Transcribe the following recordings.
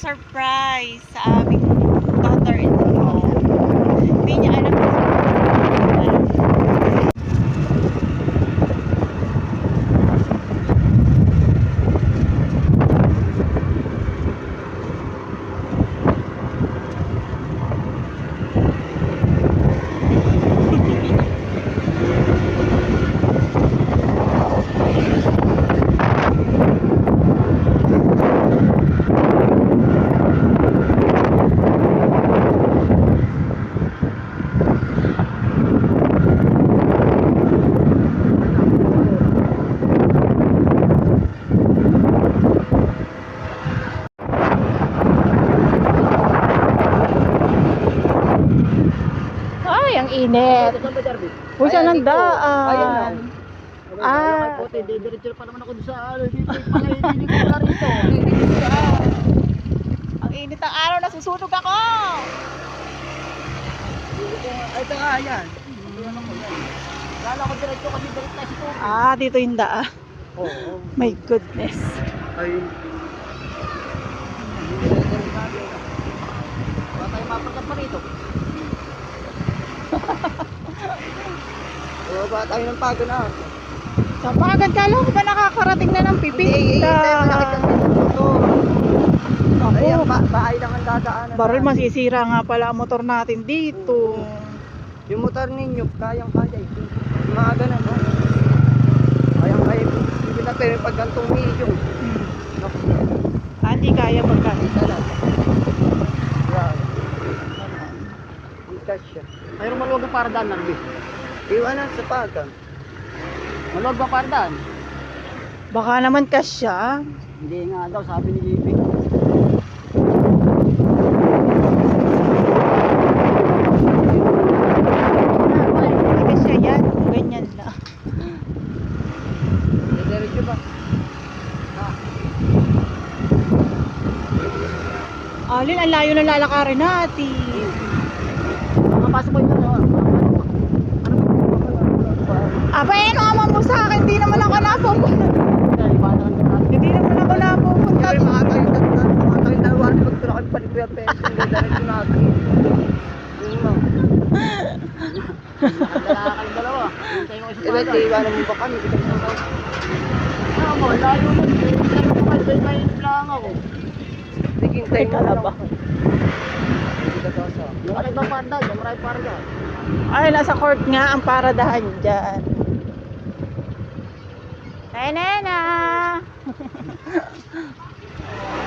surprise sa aming init. Ba, Darby? Uy, saan ang daan? Ah. Ah. Puti, didiretso pa naman ako doon sa ano. Hindi ko na rito. Ah. Ang init ng araw, nasusunog ako! Ay, ito nga, yan. Lala ko diretso kasi tayo sa tubig. Ah, dito yung daa. Oo. oo. My goodness. Ay. Baka tayo mapagkat pa rito. Oo, ba tayo ng pago na. Sa pagad kala ko ba nakakarating na ng pipita? Hindi, tayo malaki kasi yung motor. Ayan, Ako, ba bahay lang ang dadaanan. baril natin. masisira nga pala ang motor natin dito. Yung motor ninyo, kayang-kaya ito. Yung Mga ganun, no? Kayang-kaya ito. Hindi na pero pag gantong medium. Hmm. Ah, hindi kaya pagka. isa lang. Yan. Hindi kasya. Mayroong maluwag ang paradaan lang, Bi. Iwanan sa pagang. Maluwag ba paradaan? Baka naman kasya. Hindi nga daw, sabi ni Libby. Alin, ang layo na lalakarin natin. Makapasok ko yun, ano? Ano? Aba, eh, no, ama mo sa akin. Hindi naman ako napupunta. Natin. Hindi naman ako napupunta. Sabi mga tayo tatlo, mga tayo dalawa, magturo kami pa ni Kuya Pes, hindi natin. Yun lang. Nakadala kayong dalawa. Pa. iwanan mo ba kami? Sa Ah, mo, layo mo. Ko, may lang ako. Hintay mo na ba? Alay ba parda? Maray parda. Ay, nasa court nga ang paradahan dyan. Ay, nena!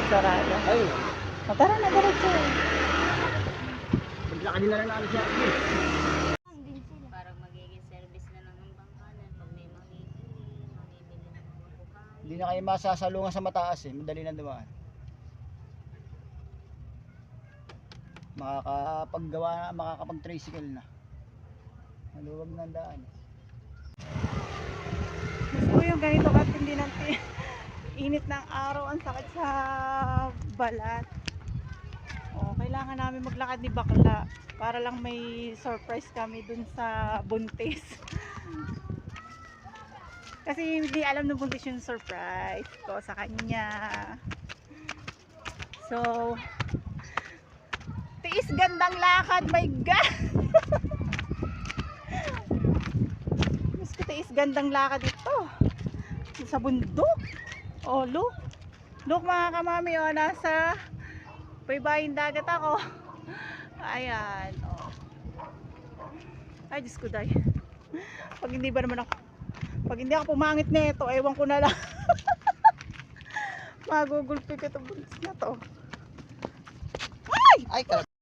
Sarado. Ay, O, tara na, diretso. paglaki nila na namin siya. Parang magiging service na lang ang bangkalan pag may mamimili, mamimili ng mga bukahan. Hindi na kayo masasalungan sa mataas eh. Madali na dumaan. Makakapaggawa na, makakapag-tricycle na. Maluwag na ang daan. Yung ganito kasi hindi natin init ng araw, ang sakit sa balat. O, kailangan namin maglakad ni Bakla para lang may surprise kami dun sa buntis. kasi hindi alam ng buntis yung surprise ko sa kanya. So, tiis gandang lakad, my God! Mas ko tiis gandang lakad ito. Sa bundok. Oh, look. Look mga kamami, oh, nasa baybayin dagat ako. Ayan, oh. Ay, Diyos ko, day. Pag hindi ba naman ako, pag hindi ako pumangit nito, ewan ko na lang. Magugulpi ko itong buntis na to. Ay, kalap.